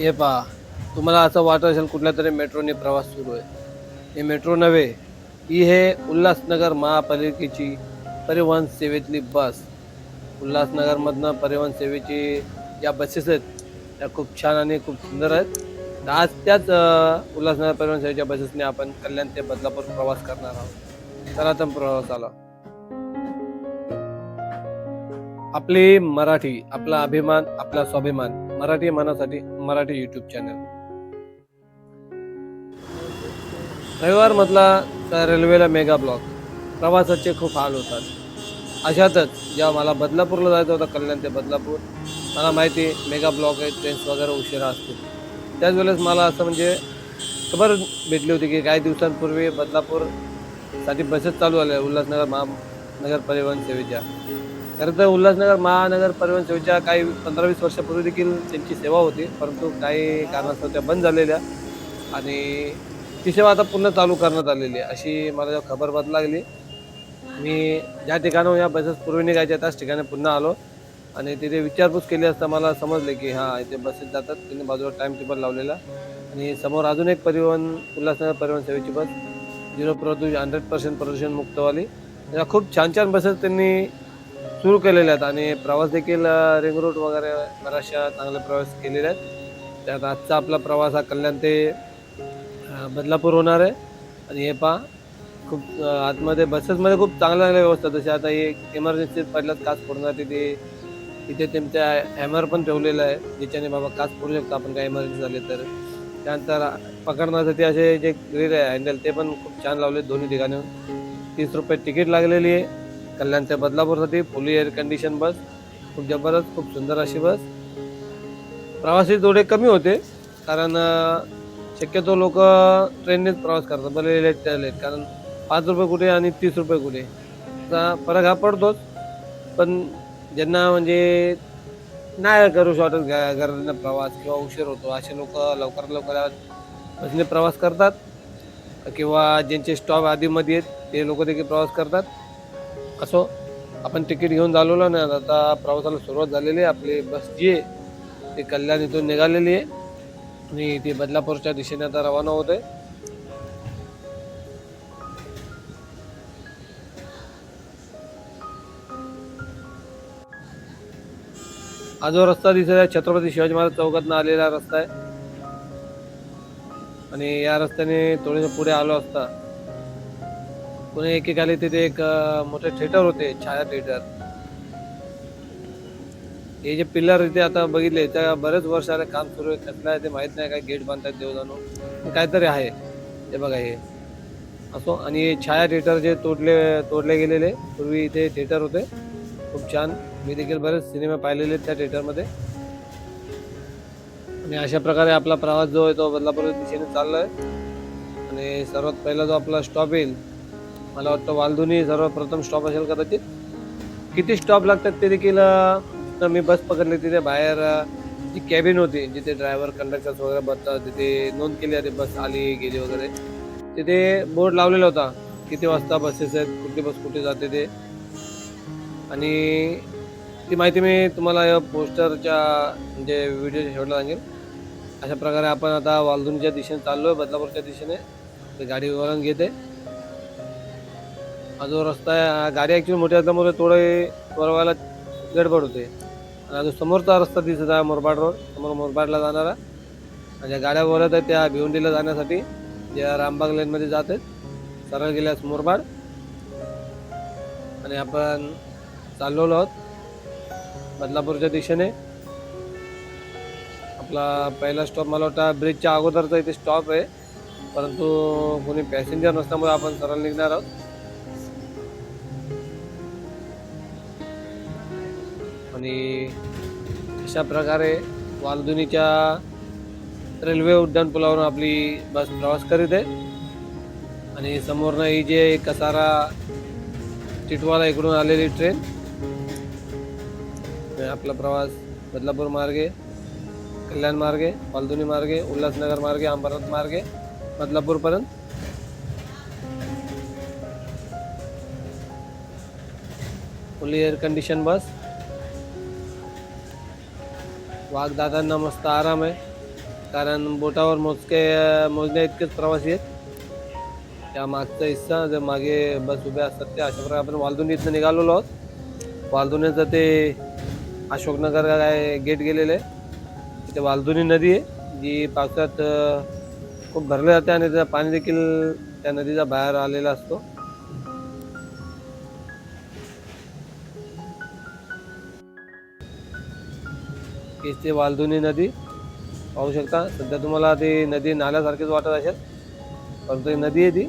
हे पहा तुम्हाला असं वाटत असेल कुठल्या तरी मेट्रोने प्रवास सुरू आहे. हे मेट्रो नव्हे ही हे उल्हासनगर महापालिकेची परिवहन सेवेतली बस. उल्हासनगरमधनं परिवहन सेवेची ज्या बसेस आहेत त्या खूप छान आणि खूप सुंदर आहेत. आज त्याच उल्हासनगर परिवहन सेवेच्या बसेसने आपण कल्याण ते बदलापूर प्रवास करणार आहोत. चला तर प्रवासाला आपली मराठी आपला अभिमान आपला स्वाभिमान मराठी मनासाठी मराठी युट्यूब चॅनल रविवार मधला तर रेल्वेला मेगा ब्लॉक प्रवासाचे खूप हाल होतात. अशातच जेव्हा मला बदलापूरला जायचं होतं कल्याण ते बदलापूर मला माहिती आहे मेगा ब्लॉक आहे ट्रेन्स वगैरे उशिरा असतील. त्याच वेळेस मला असं म्हणजे खबर भेटली होती की काही दिवसांपूर्वी बदलापूरसाठी बसेस चालू आल्या उल्हासनगर महानगर परिवहन सेवेच्या. खरं तर उल्हासनगर महानगर परिवहन सेवेच्या काही पंधरा वीस वर्षापूर्वी देखील त्यांची सेवा होती परंतु काही कारणास्तव त्या बंद झालेल्या आणि ती सेवा आता पुन्हा चालू करण्यात आलेली आहे अशी मला जेव्हा खबर लागली मी ज्या ठिकाणाहून या बसेस पूर्वी निघायच्या त्याच ठिकाणी पुन्हा आलो आणि तिथे विचारपूस केली असता मला समजले की हां इथे बसेस जातात त्यांनी बाजूला टाईम टेबल लावलेला आणि समोर अजून एक परिवहन उल्हासनगर परिवहन सेवेची बस झिरो प्रदूषण हंड्रेड पर्सेंट प्रदूषण मुक्तवाली या खूप छान छान बसेस त्यांनी सुरू केलेल्या आहेत आणि प्रवास देखील रिंग रोड वगैरे बऱ्याचशा चांगले प्रवास केलेले आहेत. त्यात आजचा आपला प्रवास हा कल्याण ते बदलापूर होणार आहे. आणि हे पहा खूप आतमध्ये बसेसमध्ये खूप चांगल्या चांगल्या व्यवस्था जशी आता एक इमर्जन्सी पहिलाच काच फोडणार तिथे तिथे त्यांच्या हॅमर पण ठेवलेलं आहे. ज्याच्याने बाबा काच फोडू शकतो आपण काय इमर्जन्सी झाले तर. त्यानंतर पकडण्यासाठी असे जे ग्रिल आहे हँडल ते पण खूप छान लावले दोन्ही ठिकाणी. तीस रुपये तिकीट लागलेली आहे. कल्याण ते बदलापूरसाठी फुली एअर कंडिशन बस खूप जबरदस्त खूप सुंदर अशी बस प्रवासी थोडे कमी होते कारण शक्यतो लोक ट्रेननेच प्रवास करतात भले लेट त्या लेट कारण पाच रुपये कुठे आणि तीस रुपये कुठे. तर फरक हा पडतोच पण ज्यांना म्हणजे नाही करू शकत गा- प्रवास किंवा उशीर होतो असे लोक लवकरात लवकर बसने प्रवास करतात. किंवा ज्यांचे स्टॉप आधीमध्ये आहेत ते लोक देखील प्रवास करतात. असो आपण तिकीट घेऊन झालेलो ना आता प्रवासाला सुरुवात झालेली आहे. आपली बस जी आहे ती कल्याण इथून निघालेली आहे. आणि ती बदलापूरच्या दिशेने आता रवाना होत आहे. हा जो रस्ता दिसत आहे छत्रपती शिवाजी महाराज चौकातनं आलेला रस्ता आहे. आणि या रस्त्याने थोडेसे पुढे आलो असता पुणे एकेकाली तिथे एक मोठे थिएटर होते छाया थिएटर. हे जे पिल्लर इथे आता बघितले त्या बरेच वर्ष आले काम सुरू आहे कसलं आहे ते माहीत नाही काय गेट बांधतात देव जाणू काहीतरी आहे. ते बघा हे. असो आणि हे छाया थिएटर जे तोडले तोडले गेलेले पूर्वी इथे थिएटर होते. खूप छान. मी देखील बरेच सिनेमे पाहिलेले आहेत त्या थिएटरमध्ये. आणि अशा प्रकारे आपला प्रवास जो आहे तो बदलापूर दिशेने चाललाय आणि सर्वात पहिला जो आपला स्टॉप येईल मला वाटतं वालधुनी सर्वप्रथम स्टॉप असेल कदाचित. किती स्टॉप लागतात ते देखील तर मी बस पकडली तिथे बाहेर जी कॅबिन होती जिथे ड्रायव्हर कंडक्टर्स वगैरे बसतात तिथे नोंद केली जाते बस आली गेली वगैरे. तिथे बोर्ड लावलेला होता किती वाजता बसेस आहेत कुठली बस कुठे जाते ते. आणि ती माहिती मी तुम्हाला या पोस्टरच्या म्हणजे व्हिडिओच्या शेवटला सांगेल. अशा प्रकारे आपण आता वालधुनीच्या दिशेने चाललो आहे बदलापूरच्या दिशेने. ते गाडी वळण घेते. हा जो रस्ता आहे हा गाडी ॲक्च्युली मोठी असल्यामुळे थोडे वळवायला गडबड होते. आणि हा जो समोरचा रस्ता दिसत आहे मुरबाड रोड समोर मुरबाडला जाणारा. आणि ज्या गाड्या वळत आहेत त्या भिवंडीला जाण्यासाठी. ज्या रामबाग लेनमध्ये जात आहेत. सरळ गेल्यास मुरबाड. आणि आपण चाललेलो आहोत बदलापूरच्या दिशेने. आपला पहिला स्टॉप मला वाटतं ब्रिजच्या अगोदरचा इथे स्टॉप आहे. परंतु कोणी पॅसेंजर नसल्यामुळे आपण सरळ निघणार आहोत. आणि अशा प्रकारे वालधुनीच्या रेल्वे उड्डाणपुलावरून आपली बस प्रवास करीत आहे. आणि समोरनं ही जे कसारा टिटवाला इकडून आलेली ट्रेन आपला प्रवास बदलापूर मार्गे कल्याण मार्गे पालधुनी मार्गे उल्हासनगर मार्गे अंबरनाथ मार्गे बदलापूरपर्यंत. Fully air condition bus. वाघदादांना मस्त आराम आहे. कारण बोटावर मोजके मोजण्या इतकेच प्रवासी आहेत. त्या मागचा हिस्सा जे मागे बस उभ्या असतात त्या अशा प्रकारे आपण वालदुनी इथनं निघालेलो आहोत. वालदुनीचं ते अशोकनगर काय गेट गेलेलं आहे. तिथे वालदुनी नदी आहे जी पावसात खूप भरली जाते आणि त्याचं पाणी देखील त्या नदीचा बाहेर आलेला असतो. हीच ते वालदुनी नदी. पाहू शकता. सध्या तुम्हाला ती नदी नाल्यासारखीच वाटत असेल. परंतु ही नदी आहे ती.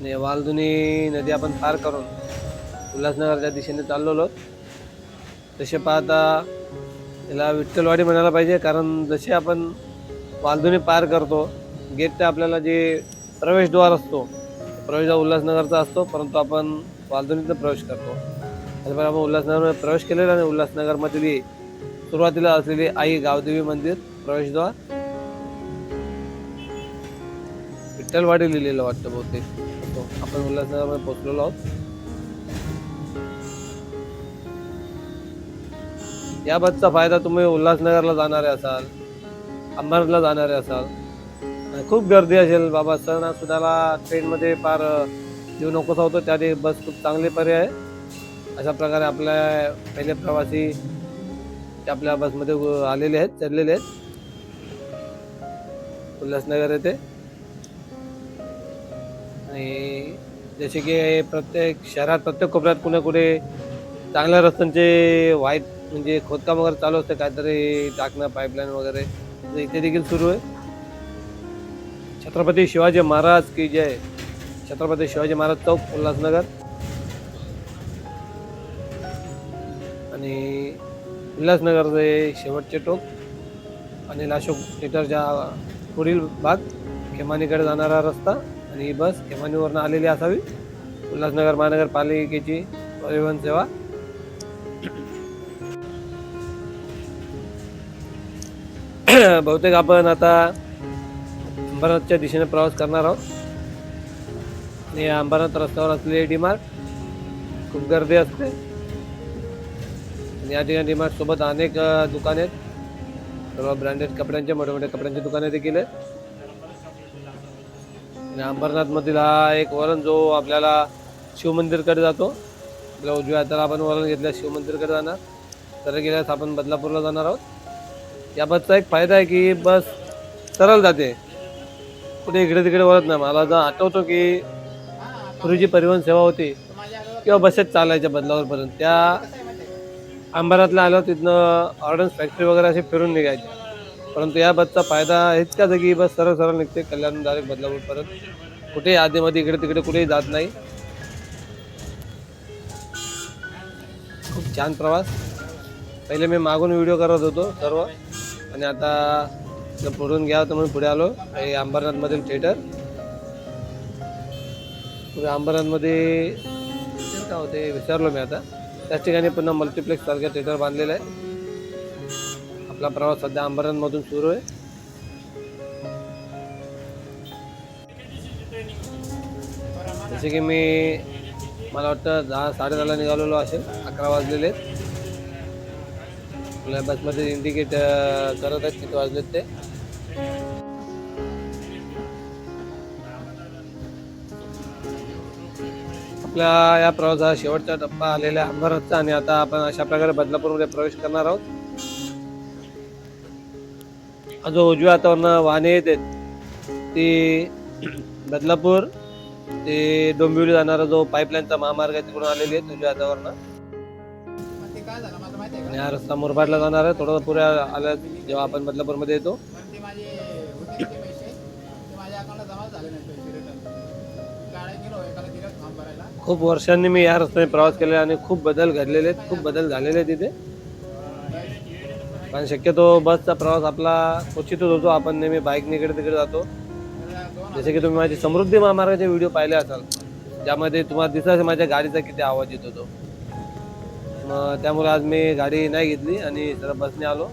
आणि वालदुनी नदी आपण पार करून उल्हासनगरच्या दिशेने चाललेलो आहोत. तसे पाहता याला विठ्ठलवाडी म्हणायला पाहिजे. कारण जसे आपण वालदुनी पार करतो गेट ते आपल्याला जे प्रवेशद्वार असतो प्रवेशद्वार उल्हासनगरचा असतो. परंतु आपण वालदुनीतनं प्रवेश करतो. त्याच्यामुळे आपण उल्हासनगरमध्ये प्रवेश केलेला आणि उल्हासनगरमधली सुरुवातीला असलेली आई गावदेवी मंदिर प्रवेशद्वार. विठ्ठलवाडी लिहिलेलं वाटतं बहुतेक. हो, आपण उल्हासनगरमध्ये पोहोचलेलो आहोत. या बसचा फायदा तुम्ही उल्हासनगरला जाणारे असाल अंबरनाथला जाणारे असाल खूप गर्दी असेल बाबा सणासुदाला ट्रेनमध्ये फार जीव नकोसा होतो त्याआधी बस खूप चांगले पर्याय आहे. अशा प्रकारे आपल्या पहिले प्रवासी ते आपल्या बसमध्ये आलेले आहेत चढलेले आहेत. उल्हासनगर येथे. आणि जसे की प्रत्येक शहरात प्रत्येक कोपऱ्यात कुणा कुठे चांगल्या रस्त्यांचे वाईट म्हणजे खोदकाम वगैरे चालू असते काहीतरी टाकणं पाईपलाईन वगैरे. इथे देखील सुरू आहे. छत्रपती शिवाजी महाराज की जय. छत्रपती शिवाजी महाराज चौक उल्हासनगर. आणि उल्हासनगरचे शेवटचे टोक आणि अशोक थिएटरच्या पुढील भाग खेमानीकडे जाणारा रस्ता आणि ही बस खेमानीवरनं आलेली असावी. उल्हासनगर महानगरपालिकेची परिवहन सेवा. बहुतेक आपण आता अंबरनाथच्या दिशेने प्रवास करणार आहोत. आणि अंबरनाथ रस्त्यावर असलेले डीमार्ट खूप गर्दी असते. आणि या ठिकाणी सोबत अनेक दुकाने आहेत. सर्व ब्रँडेड कपड्यांचे मोठे मोठे कपड्यांचे दुकाने देखील. आहेत आणि अंबरनाथमधील हा एक वरण जो आपल्याला शिवमंदिरकडे जातो. आपल्या उजव्या हाताला आपण वरण घेतल्या शिवमंदिरकडे जाणार. तर गेल्यास आपण बदलापूरला जाणार आहोत. या बसचा एक फायदा आहे की बस सरळ जाते. कुठे इकडे तिकडे वळत नाही. मला जर आठवतो की पूर्वीची परिवहन सेवा होती. किंवा बसेस चालायच्या बदलावरपर्यंत. त्या अंबरातला आलो तिथनं ऑर्डन्स फॅक्टरी वगैरे असे फिरून निघायचे. परंतु या बसचा फायदा हेच का की बस सरळ सरळ निघते कल्याण डायरेक्ट परत. कुठेही आधीमध्ये इकडे तिकडे कुठेही जात नाही. खूप छान प्रवास. पहिले मी मागून व्हिडिओ करत होतो सर्व. आणि आता जर पुढून घ्या तर म्हणून पुढे आलो. हे अंबरनाथमधील थिएटर पुढे अंबरनाथमध्ये काय का होते विचारलो मी आता. त्याच ठिकाणी पुन्हा मल्टिप्लेक्स सारखं थिएटर बांधलेलं आहे. आपला प्रवास सध्या अंबरणमधून सुरू आहे. जसे की मी मला वाटतं दहा साडेदहाला निघालेलो असेल अकरा वाजलेले आहेत. आपल्या बसमध्ये इंडिकेट करत आहेत किती वाजलेत ते. आपल्या या प्रवासाचा शेवटचा टप्पा आलेला आहे आणि आता आपण अशा प्रकारे बदलापूरमध्ये प्रवेश करणार आहोत. जो उजव्या हातावरनं वाहने येत आहेत ती बदलापूर ते डोंबिवली जाणारा जो पाईपलाईनचा महामार्ग आहे तिकडून आलेली आहे उजव्या हातावरनं. या हा रस्ता मुरबाडला जाणार आहे थोडं पुऱ्या आल्या जेव्हा आपण बदलापूरमध्ये येतो. खूप वर्षांनी मी या रस्त्याने प्रवास केलेला आणि खूप बदल घडलेले आहेत खूप बदल झालेले आहेत तिथे. पण शक्यतो बसचा प्रवास आपला क्वचितच होतो आपण नेहमी बाईकने इकडे तिकडे जातो. जसे की तुम्ही माझे समृद्धी महामार्गाचे व्हिडिओ पाहिले असाल ज्यामध्ये तुम्हाला दिसत असेल माझ्या गाडीचा किती आवाज येत होतो. मग त्यामुळे आज मी गाडी नाही घेतली आणि जरा बसने आलो.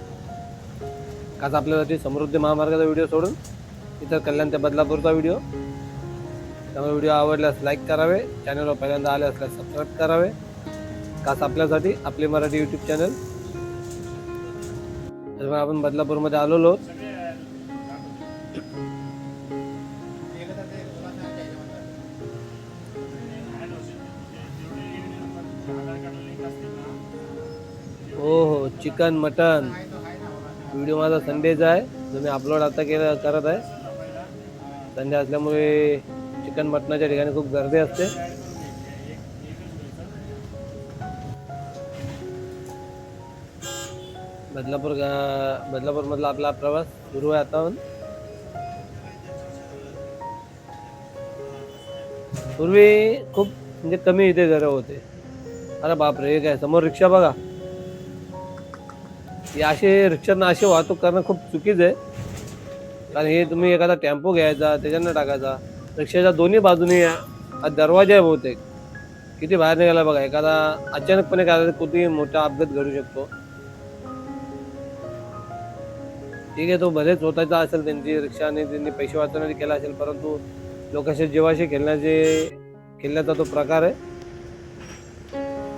काच आपल्यासाठी समृद्धी महामार्गाचा व्हिडिओ सोडून इतर कल्याण ते बदलापूरचा व्हिडिओ त्यामुळे व्हिडिओ आवडल्यास लाईक करावे चॅनलवर पहिल्यांदा आले असल्यास सबस्क्राईब करावे. खास आपल्यासाठी आपले मराठी यूट्यूब चॅनल तर आपण बदलापूरमध्ये आलेलो. आहोत. हो हो चिकन मटन व्हिडिओ माझा संडेचा आहे. जो मी अपलोड आता केला करत आहे. संडे असल्यामुळे चिकन मटणाच्या ठिकाणी खूप गर्दी असते. बदलापूर बदलापूर बदलापूरमधला आपला प्रवास सुरू आहे आता. पूर्वी खूप म्हणजे कमी इथे घरं होते. अरे बापरे हे काय समोर रिक्षा बघा. असे रिक्षांना अशी वाहतूक करणं खूप चुकीचं आहे. कारण हे तुम्ही एखादा टेम्पो घ्यायचा त्याच्यानं टाकायचा. रिक्षाच्या दोन्ही बाजूने हा दरवाजा आहे बहुतेक. किती बाहेर निघाला बघा. एखादा अचानकपणे काय कुठेही मोठा अपघात घडू शकतो. ठीक आहे तो भले स्वतःचा असेल त्यांची रिक्षाने त्यांनी पैसे वाचवण्यासाठी केला असेल परंतु लोकांच्या जीवाशी खेळण्याचे खेळण्याचा तो प्रकार आहे.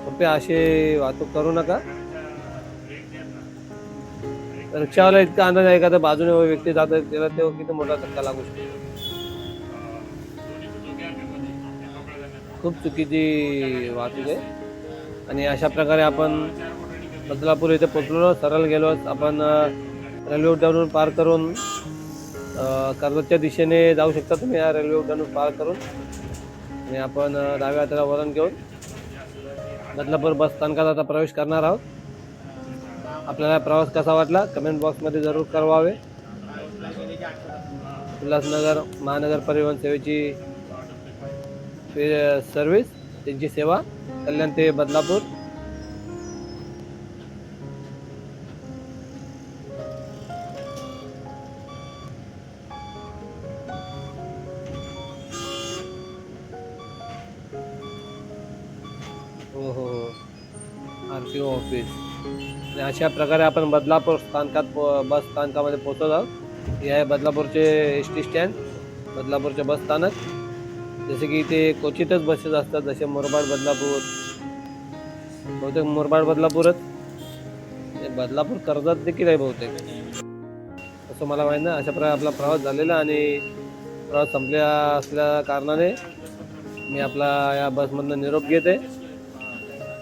कृपया असे वाहतूक करू नका. रिक्षावाला इतका अंदाज आहे एखाद्या बाजूने व्यक्ती जात आहे त्याला तेव्हा किती मोठा धक्का लागू शकतो. खूप चुकीची वाहतूक आहे. आणि अशा प्रकारे आपण बदलापूर इथे पोचलो सरळ गेलो आपण रेल्वे उड्डाणून पार करून कर्जतच्या दिशेने जाऊ शकता तुम्ही या रेल्वे उड्डाणून पार करून. आणि आपण डाव्या हाताला वरण घेऊन बदलापूर बस स्थानकात आता प्रवेश करणार आहोत. आपल्याला प्रवास कसा वाटला? कमेंट बॉक्समध्ये जरूर कळवावे. उल्हासनगर महानगर परिवहन सेवेची सर्व्हिस त्यांची सेवा कल्याण ते बदलापूर. हो हो आर ओ ऑफिस आणि अशा प्रकारे आपण बदलापूर स्थानकात पो- बस स्थानकामध्ये पोहोचत आहोत. हे आहे बदलापूरचे एस टी स्टँड बदलापूरचे बस स्थानक. जसे की इथे क्वचितच बसेस असतात जसे मुरबाड बदलापूर. बहुतेक मुरबाड बदलापूरच. बदलापूर कर्जात देखील आहे बहुतेक. असं मला माहीत नाही. अशा प्रकारे आपला प्रवास झालेला आणि प्रवास संपल्या असल्या कारणाने मी आपला या बसमधनं निरोप घेते.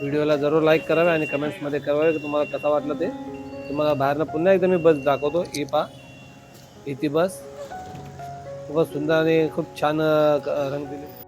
व्हिडिओला जरूर लाईक करावे आणि कमेंट्समध्ये करावे की तुम्हाला कसा वाटलं ते. तुम्हाला बाहेरनं पुन्हा एकदा मी बस दाखवतो. ई पा ही ती बस. खूपच सुंदर आणि खूप छान रंग दिले.